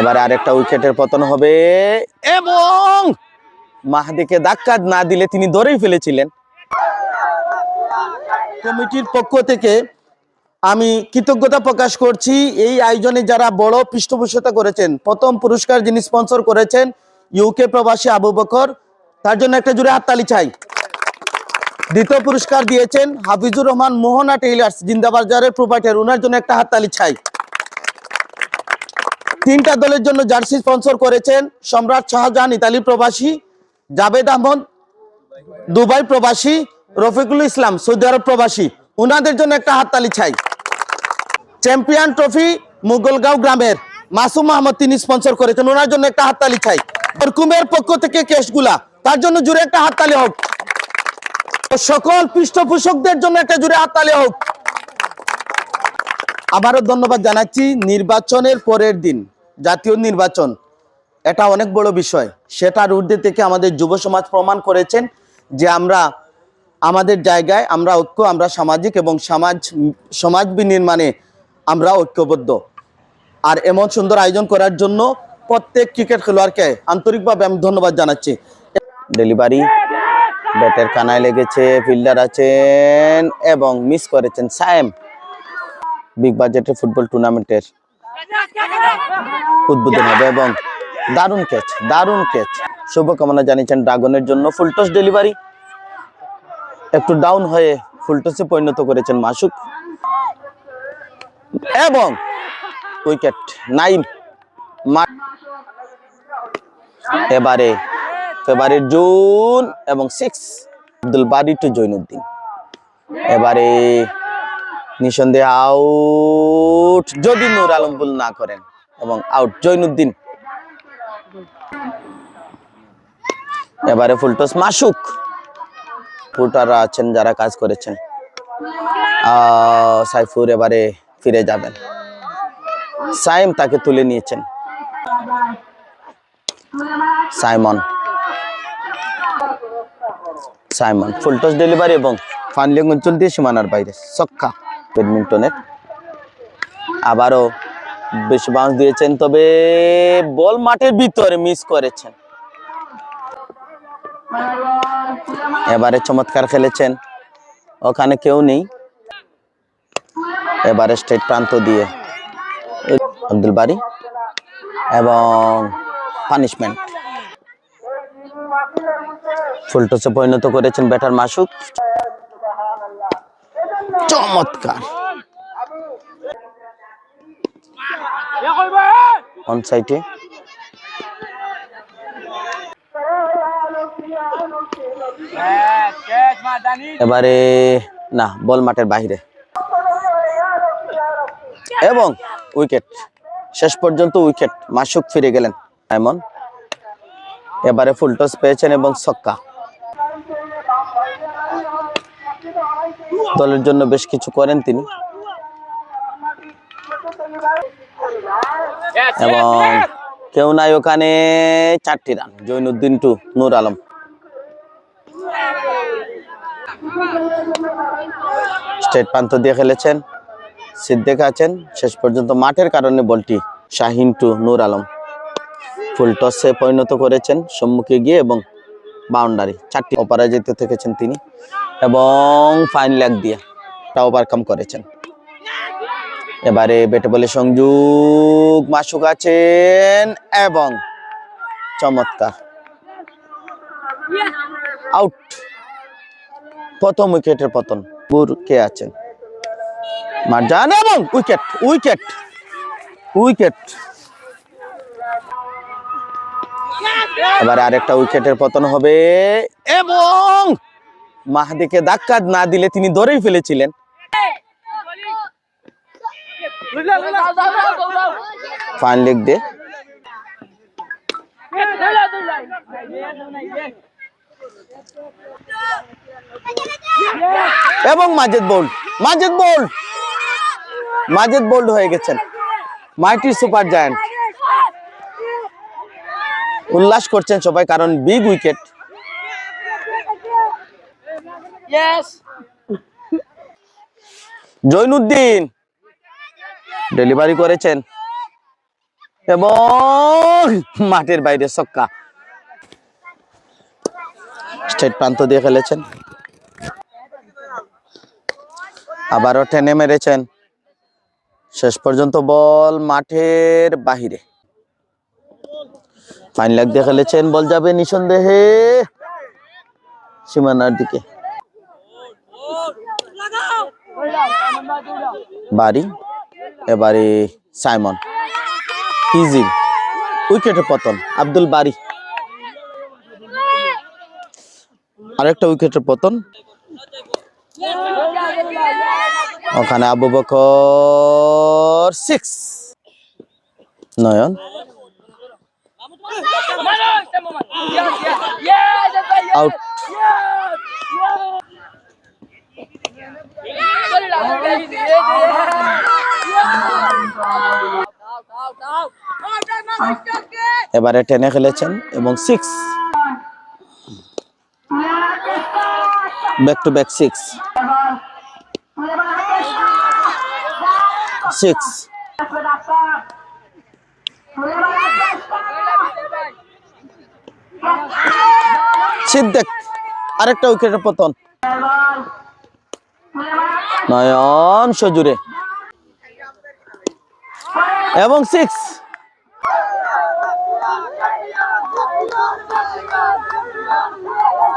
এবারে আরেকটা উইকেটের পতন হবে। এবং মাহাদিকে ধাক্কা না দিলে তিনি ধরেই ফেলেছিলেন। কমিটির পক্ষ থেকে আমি কৃতজ্ঞতা প্রকাশ করছি, এই আয়োজনে যারা বড় পৃষ্ঠপোষকতা করেছেন, প্রথম পুরস্কার যিনি স্পন্সর করেছেন ইউকে প্রবাসী আবু বকর, তার জন্য একটা জুড়ে হাততালি চাই। দ্বিতীয় পুরস্কার দিয়েছেন হাফিজুর রহমান মোহনা টেইলার্স জিন্দাবাজারের প্রোভাইডার ওনার জন্য একটা হাততালি চাই। তিনটা দলের জন্য জার্সি স্পন্সর করেছেন সম্রাট শাহজাহান ইতালি প্রবাসী, জাভেদ আহমদ, দুবাই প্রবাসী, রফিকুল ইসলাম, সৌদি আরব প্রবাসী। ওনাদের জন্য একটা হাততালি চাই। চ্যাম্পিয়ন ট্রফি মুগলগাঁও গ্রামের। মাসুম আহমদ তিনি স্পন্সর করেছেন। ওনার জন্য একটা হাততালি চাই। বরকুমের পক্ষ থেকে কেশগুলা, তার জন্য জুড়ে একটা হাততালি হোক। সকল পৃষ্ঠপোষকদের জন্য একটা জুড়ে হাততালি হোক। আবারও ধন্যবাদ জানাচ্ছি নির্বাচনের পরের দিন। জাতীয় নির্বাচন, এটা অনেক বড় বিষয়। সেটার ঊর্ধ্বে থেকে আমাদের যুব সমাজ প্রমাণ করেছেন যে আমরা আমাদের জায়গায় আমরা ঐক্য, আমরা সামাজিক এবং সমাজ সমাজ বিনির্মাণে আমরা ঐক্যবদ্ধ। আর এমন সুন্দর আয়োজন করার জন্য প্রত্যেক ক্রিকেট খেলোয়াড়কে আন্তরিকভাবে আমি ধন্যবাদ জানাচ্ছি। ডেলিভারি ব্যাটের কানায় লেগেছে, ফিল্ডার আছেন এবং মিস করেছেন সায়েম। বিগ বাজেটের ফুটবল টুর্নামেন্টের উদ্বোধন হবে এবং দারুণ ক্যাচ দারুণ ক্যাচ শুভকামনা জানিয়েছেন ড্রাগনের জন্য ফুলটস ডেলিভারি একটু ডাউন হয়ে ফুলটসে পরিণত করেছেন মাসুক। এবং উইকেট নাইম মা- এবারে ফেব্রুয়ারির জুন এবং সিক্স আব্দুল বারি টু জৈনুদ্দিন। এবারে নিঃসন্দেহে আউট যদি নূর আলম ভুল না করেন এবং আউট জৈনুদ্দিন। এবারে ফুলটস মাসুক। ফুটাররা আছেন, যারা কাজ করেছেন। সাইফুর এবারে ফিরে যাবেন। সাইম তাকে তুলে নিয়েছেন। সাইমন। সাইমন, ফুলটস ডেলিভারি এবং ফানলিং অঞ্চল দিয়ে সীমানার বাইরে। সক্কা ব্যাডমিন্টনের। আবারও বেশি বাউন্স দিয়েছেন, তবে বল মাঠের ভিতরে মিস করেছেন। এবারে চমৎকার খেলেছেন, ওখানে কেউ নেই। এবারে স্টেট প্রান্ত দিয়ে আব্দুল বারি এবং পানিশমেন্ট ফুলটসে পরিণত করেছেন ব্যাটার মাসুক চমৎকার। অন সাইটে? এবারে, না, বল মাঠের বাইরে। এবং উইকেট, শেষ পর্যন্ত উইকেট, মাসুক ফিরে গেলেন এমন এবারে ফুলটস পেয়েছেন এবং ছক্কা। দলের জন্য বেশ কিছু করেন তিনি। এবং কেউ নাই ওখানে চারটি run, Jainuddin to Nur Alam. Straight প্রান্ত দিয়ে খেলেছেন, সিদ্দিক আছেন, শেষ পর্যন্ত মাঠের কারণে বলটি শাহিন টু নূর আলম। ফুল টসে পরিণত করেছেন সম্মুখে গিয়ে এবং বাউন্ডারি, চারটি ওপারে অপরাজিত থেকেছেন তিনি এবং ফাইন লেগ দিয়ে তা ওভারকাম করেছেন। এবারে বেটে বলে সংযোগ, মাসুক আছেন এবং চমৎকার। আউট, প্রথম উইকেটের পতন। কে আছেন? মারজান এবং উইকেট উইকেট উইকেট। এবারে আরেকটা উইকেটের পতন হবে। এবং মাহাদিকে ধাক্কা না দিলে তিনি ধরেই ফেলেছিলেন। ফাইন লেগ দে এবং Majed bowled Majed bowled Majed bowled হয়ে গেছেন। Mighty super giant. উল্লাস করছেন সবাই কারণ বিগ উইকেট জৈনুদ্দিন ডেলিভারি করেছেন। এবং মাঠের বাইরে ছক্কা। স্টেট প্রান্ত দিয়ে খেলেছেন। আবারও টেনে মেরেছেন। শেষ পর্যন্ত বল মাঠের বাহিরে। ফাইন লাগ দিয়ে খেলেছেন বল যাবে নিঃসন্দেহে। সীমানার দিকে। বাড়ি? এবারে সাইমন। হিজিল উইকেটে পতন। আব্দুল বারি। আরেকটা উইকেটের পতন। ওখানে আবু বকর সিক্স নয়ন। এবারে টেনে খেলেছেন এবং six back to back six six Siddek আরেকটা উইকেটের পতন। নয়ন সজুরে। এবং সিক্স